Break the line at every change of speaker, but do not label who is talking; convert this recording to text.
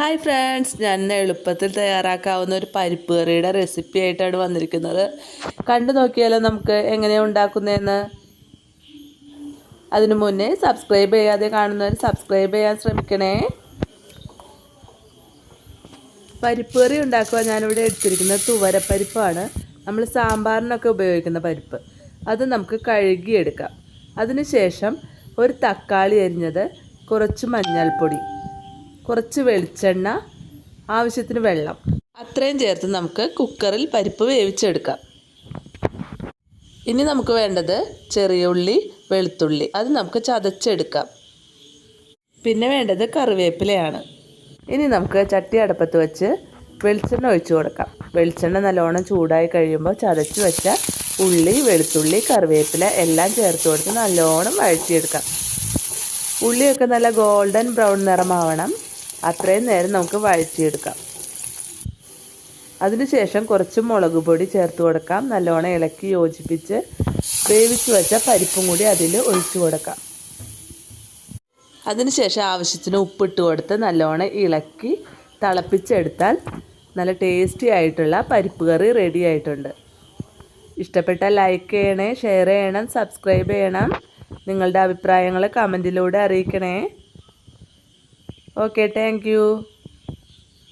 Hi friends ഞാൻ എളുപ്പത്തിൽ തയ്യാറാക്കാവുന്ന ഒരു പരിപ്പ് കറിയുടെ റെസിപ്പി ആയിട്ടാണ് വന്നിരിക്കുന്നത്. കണ്ടു നോക്കിയാലോ നമുക്ക് എങ്ങനെയാണ് ഉണ്ടാക്കുന്നതെന്ന്. അതിനു മുന്നേ സബ്സ്ക്രൈബ് ചെയ്യാതെ കാണുന്നവർ സബ്സ്ക്രൈബ് ചെയ്യാൻ ശ്രമിക്കണേ. പരിപ്പ് കറി ഉണ്ടാക്കുക ഞാനിവിടെ എടുത്തിരിക്കുന്നത് തുവരപ്പരിപ്പാണ്. നമ്മൾ സാമ്പാറിനൊക്കെ ഉപയോഗിക്കുന്ന പരിപ്പ്. അത് നമുക്ക് കഴുകിയെടുക്കാം. അതിനുശേഷം ഒരു തക്കാളി അരിഞ്ഞത് കുറച്ച് മഞ്ഞൾപ്പൊടി. കുറച്ച് വെളിച്ചെണ്ണ ആവശ്യത്തിന് വെള്ളം. അത്രയും ചേർത്ത് നമുക്ക് കുക്കറിൽ പരിപ്പ് വേവിച്ചെടുക്കാം. ഇനി നമുക്ക് വേണ്ടത് ചെറിയ ഉള്ളി വെളുത്തുള്ളി. അത് നമുക്ക് ചതച്ചെടുക്കാം. പിന്നെ വേണ്ടത് കറിവേപ്പിലയാണ്. ഇനി നമുക്ക് ചട്ടി അടപ്പത്ത് വെച്ച് വെളിച്ചെണ്ണ ഒഴിച്ചു കൊടുക്കാം. വെളിച്ചെണ്ണ നല്ലോണം ചൂടായി കഴിയുമ്പോൾ ചതച്ച് വെച്ച ഉള്ളി വെളുത്തുള്ളി കറിവേപ്പില എല്ലാം ചേർത്ത് കൊടുത്ത് നല്ലോണം വഴറ്റിയെടുക്കാം. ഉള്ളിയൊക്കെ നല്ല ഗോൾഡൻ ബ്രൗൺ നിറമാവണം. അത്രയും നേരം നമുക്ക് വഴറ്റിയെടുക്കാം. അതിനുശേഷം കുറച്ച് മുളക് പൊടി ചേർത്ത് കൊടുക്കാം. നല്ലോണം ഇളക്കി യോജിപ്പിച്ച് വേവിച്ച് വെച്ച പരിപ്പും കൂടി അതിൽ ഒഴിച്ചു കൊടുക്കാം. അതിനുശേഷം ആവശ്യത്തിന് ഉപ്പിട്ട് കൊടുത്ത് നല്ലോണം ഇളക്കി തിളപ്പിച്ചെടുത്താൽ നല്ല ടേസ്റ്റി ആയിട്ടുള്ള പരിപ്പ് കറി റെഡി ആയിട്ടുണ്ട്. ഇഷ്ടപ്പെട്ട ലൈക്ക് ചെയ്യണേ ഷെയർ ചെയ്യണം സബ്സ്ക്രൈബ് ചെയ്യണം. നിങ്ങളുടെ അഭിപ്രായങ്ങൾ കമന്റിലൂടെ അറിയിക്കണേ. Okay thank you